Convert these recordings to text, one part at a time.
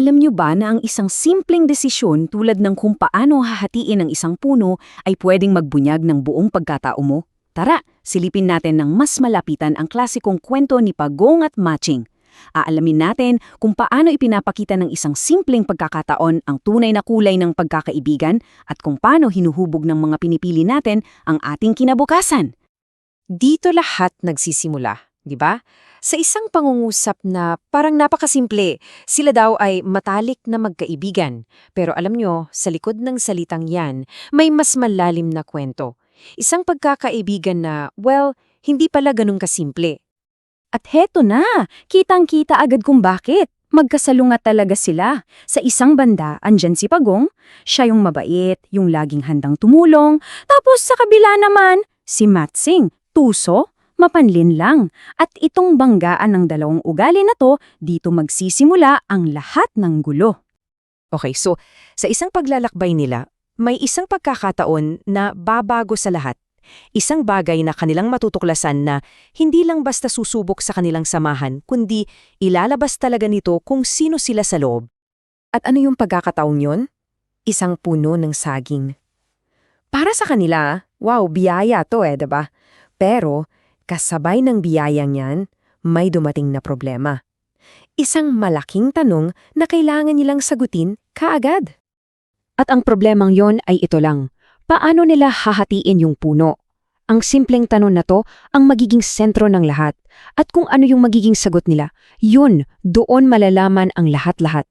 Alam nyo ba na ang isang simpleng desisyon tulad ng kung paano hahatiin ang isang puno ay pwedeng magbunyag ng buong pagkatao mo? Tara, silipin natin ng mas malapitan ang klasikong kwento ni Pagong at Matching. Aalamin natin kung paano ipinapakita ng isang simpleng pagkakataon ang tunay na kulay ng pagkakaibigan at kung paano hinuhubog ng mga pinipili natin ang ating kinabukasan. Dito lahat nagsisimula, di ba? Sa isang pangungusap na parang napakasimple, sila daw ay matalik na magkaibigan. Pero alam nyo, sa likod ng salitang yan, may mas malalim na kwento. Isang pagkakaibigan na, well, hindi pala ganun kasimple. At heto na, kitang-kita agad kung bakit. Magkasalungat talaga sila. Sa isang banda, andyan si Pagong, siya yung mabait, yung laging handang tumulong. Tapos sa kabila naman, si Matsing, tuso, mapanlin lang. At itong banggaan ng dalawang ugali na to, dito magsisimula ang lahat ng gulo. Okay, so sa isang paglalakbay nila, may isang pagkakataon na babago sa lahat. Isang bagay na kanilang matutuklasan na hindi lang basta susubok sa kanilang samahan, kundi ilalabas talaga nito kung sino sila sa loob. At ano yung pagkakataon yon? Isang puno ng saging. Para sa kanila, wow, biyaya to eh, ba? Pero kasabay ng biyayang yan, may dumating na problema. Isang malaking tanong na kailangan nilang sagutin kaagad. At ang problemang yon ay ito lang. Paano nila hahatiin yung puno? Ang simpleng tanong na to ang magiging sentro ng lahat. At kung ano yung magiging sagot nila, yun, doon malalaman ang lahat-lahat.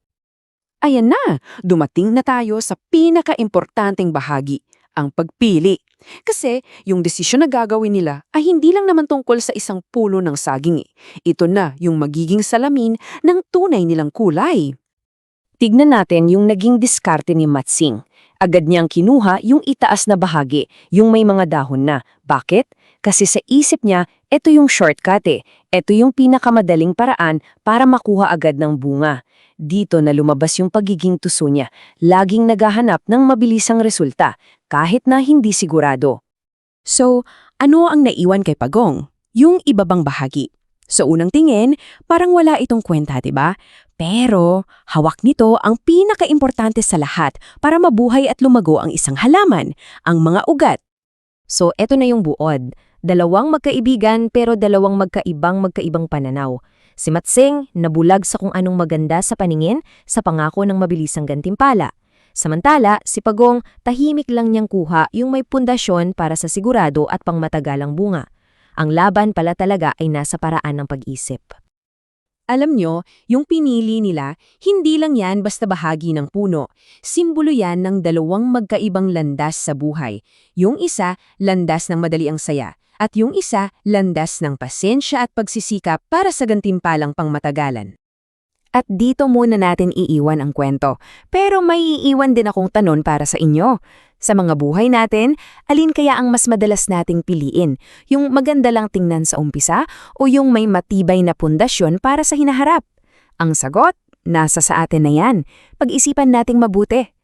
Ayan na, dumating na tayo sa pinaka-importanting bahagi, ang pagpili. Kasi yung desisyon na gagawin nila ay hindi lang naman tungkol sa isang pulo ng saging eh. Ito na yung magiging salamin ng tunay nilang kulay. Tignan natin yung naging diskarte ni Matsing. Agad niyang kinuha yung itaas na bahagi, yung may mga dahon na. Bakit? Kasi sa isip niya, ito yung shortcut eh. Ito yung pinakamadaling paraan para makuha agad ng bunga. Dito na lumabas yung pagiging tuso niya. Laging naghahanap ng mabilisang resulta, kahit na hindi sigurado. So, ano ang naiwan kay Pagong? Yung ibabang bahagi. Sa unang tingin, parang wala itong kwenta, 'di ba? Pero hawak nito ang pinakaimportante sa lahat para mabuhay at lumago ang isang halaman, ang mga ugat. So, eto na yung buod. Dalawang magkaibigan pero dalawang magkaibang magkaibang pananaw. Si Matsing, nabulag sa kung anong maganda sa paningin sa pangako ng mabilisang gantimpala. Samantala, si Pagong, tahimik lang niyang kuha yung may pundasyon para sa sigurado at pangmatagalang bunga. Ang laban pala talaga ay nasa paraan ng pag-isip. Alam nyo, yung pinili nila, hindi lang yan basta bahagi ng puno. Simbolo yan ng dalawang magkaibang landas sa buhay. Yung isa, landas ng madali ang saya. At yung isa, landas ng pasensya at pagsisikap para sa gantimpalang pangmatagalan. At dito muna natin iiwan ang kwento. Pero may iiwan din akong tanong para sa inyo. Sa mga buhay natin, alin kaya ang mas madalas nating piliin? Yung maganda lang tingnan sa umpisa o yung may matibay na pundasyon para sa hinaharap? Ang sagot, nasa sa atin na yan. Pag-isipan nating mabuti.